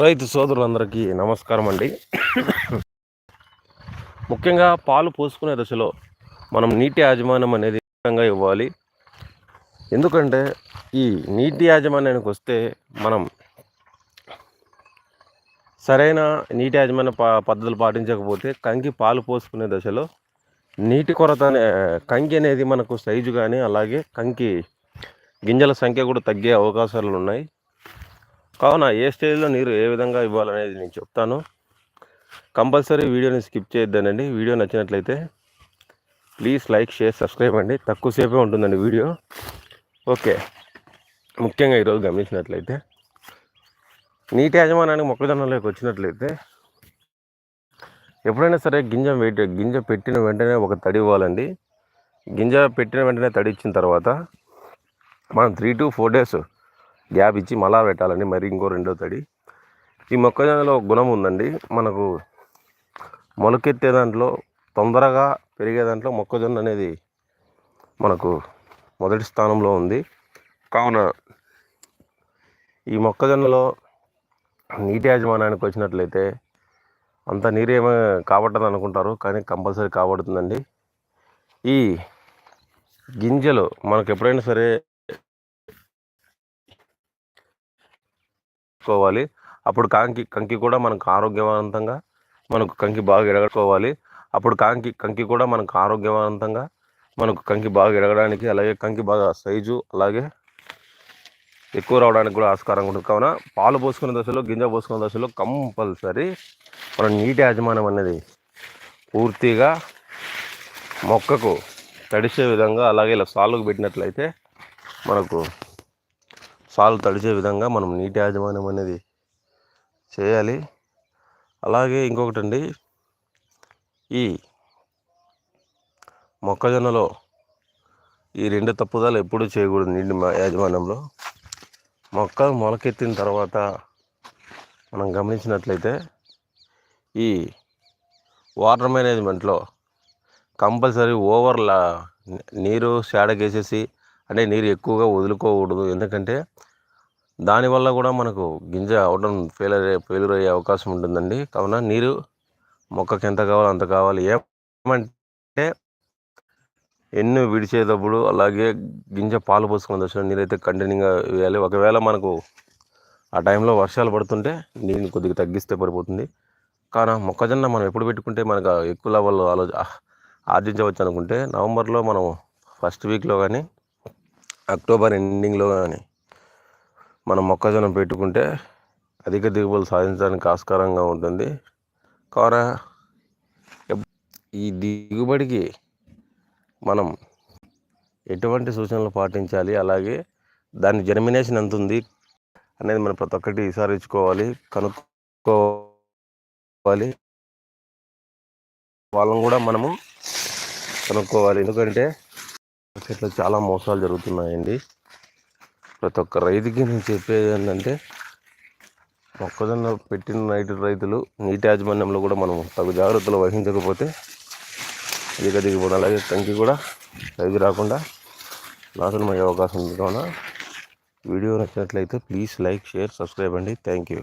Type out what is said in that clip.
రైతు సోదరులందరికీ నమస్కారం అండి. ముఖ్యంగా పాలు పోసుకునే దశలో మనం నీటి యాజమాన్యం అనేది ఇవ్వాలి. ఎందుకంటే ఈ నీటి యాజమాన్యానికి వస్తే మనం సరైన నీటి యాజమాన్య పద్ధతులు పాటించకపోతే కంకి పాలు పోసుకునే దశలో నీటి కొరత కంకి అనేది మనకు సైజు కానీ అలాగే కంకి గింజల సంఖ్య కూడా తగ్గే అవకాశాలు ఉన్నాయి. కావున ఏ స్టేజ్లో నీరు ఏ విధంగా ఇవ్వాలనేది నేను చెప్తాను. కంపల్సరీ వీడియోని స్కిప్ చేయొద్దనండి వీడియో నచ్చినట్లయితే ప్లీజ్ లైక్ షేర్ సబ్స్క్రైబ్ అండి. తక్కువసేపే ఉంటుందండి వీడియో. ఓకే. ముఖ్యంగా ఈరోజు గమనించినట్లయితే నీటి యాజమాన్యానికి మొక్కజొన్నలోకి వచ్చినట్లయితే ఎప్పుడైనా సరే గింజ వెయిట్ గింజ పెట్టిన వెంటనే ఒక తడి ఇవ్వాలండి. గింజ పెట్టిన వెంటనే తడి ఇచ్చిన తర్వాత మనం three to four days gap ఇచ్చి మళ్ళా పెట్టాలండి మరి ఇంకో రెండో తడి. ఈ మొక్కజొన్నలో గుణం ఉందండి మనకు మొలకెత్తే దాంట్లో తొందరగా పెరిగే దాంట్లో మొక్కజొన్న అనేది మనకు మొదటి స్థానంలో ఉంది. కావున ఈ మొక్కజొన్నలో నీటి యాజమాన్యానికి వచ్చినట్లయితే అంత నీరేమో కాబట్టదు అనుకుంటారు కానీ కంపల్సరీ కాబడుతుందండి. ఈ గింజలు మనకు ఎప్పుడైనా సరే చేసుకోవాలి అప్పుడు కాంకి కంకి కూడా మనకు ఆరోగ్యవంతంగా మనకు కంకి బాగా ఎరగట్టుకోవాలి. అప్పుడు కాంకి కంకి కూడా మనకు ఆరోగ్యవంతంగా మనకు కంకి బాగా ఎరగడానికి అలాగే కంకి బాగా సైజు అలాగే ఎక్కువ రావడానికి కూడా ఆస్కారం ఉంటుంది. కావున పాలు పోసుకునే దశలో గింజ పోసుకునే దశలో కంపల్సరీ మన నీటి యాజమాన్యం అనేది పూర్తిగా మొక్కకు తడిసే విధంగా అలాగే ఇలా సాలుకు పెట్టినట్లయితే మనకు సాలు తడిచే విధంగా మనం నీటి యాజమాన్యం అనేది చేయాలి. అలాగే ఇంకొకటి అండి ఈ మొక్కజొన్నలో ఈ రెండు తప్పుదాలు ఎప్పుడూ చేయకూడదు నీటి యాజమాన్యంలో. మొక్క మొలకెత్తిన తర్వాత మనం గమనించినట్లయితే ఈ వాటర్ మేనేజ్మెంట్లో కంపల్సరీ ఓవర్లా నీరు షాడకేసేసి అంటే నీరు ఎక్కువగా వదులుకోకూడదు. ఎందుకంటే దానివల్ల కూడా మనకు గింజ అవడం ఫెయిలర్ ఫెయిల్యూర్ అయ్యే అవకాశం ఉంటుందండి. కావున నీరు మొక్కకి ఎంత కావాలో అంత కావాలి. ఏమంటే ఎన్ను విడిచేటప్పుడు అలాగే గింజ పాలు పోసుకున్న దశలో నీరైతే కంటిన్యూగా వేయాలి. ఒకవేళ మనకు ఆ టైంలో వర్షాలు పడుతుంటే నీరుని కొద్దిగా తగ్గిస్తే పడిపోతుంది కానీ మొక్కజొన్న మనం ఎప్పుడు పెట్టుకుంటే మనకు ఎక్కువ లెవెల్లో ఆలోచ ఆర్జించవచ్చు అనుకుంటే నవంబర్లో మనం ఫస్ట్ వీక్లో కానీ అక్టోబర్ ఎండింగ్లో కానీ మనం మొక్కజొన్న పెట్టుకుంటే అధిక దిగుబడులు సాధించడానికి ఆస్కారంగా ఉంటుంది. కావున ఈ దిగుబడికి మనం ఎటువంటి సూచనలు పాటించాలి? అలాగే దాని జర్మినేషన్ ఎంత ఉంది అనేది మనం ప్రతి ఒక్కటి విసారించుకోవాలి కనుక్కోవాలి. వాళ్ళని కూడా మనము కనుక్కోవాలి. ఎందుకంటే మార్కెట్లో చాలా మోసాలు జరుగుతున్నాయండి. ప్రతి ఒక్క రైతుకి నేను చెప్పేది ఏంటంటే మొక్కజొన్న పెట్టిన రైతు రైతులు నీటి యాజమాన్యంలో కూడా మనం తగు జాగ్రత్తలు వహించకపోతే అధిక దిగిపోవడం అలాగే కంకి కూడా పైకి రాకుండా నాశనం అయ్యే అవకాశం ఉంది. కావున వీడియో నచ్చినట్లయితే ప్లీజ్ లైక్ షేర్ సబ్స్క్రైబ్ అండి. Thank you.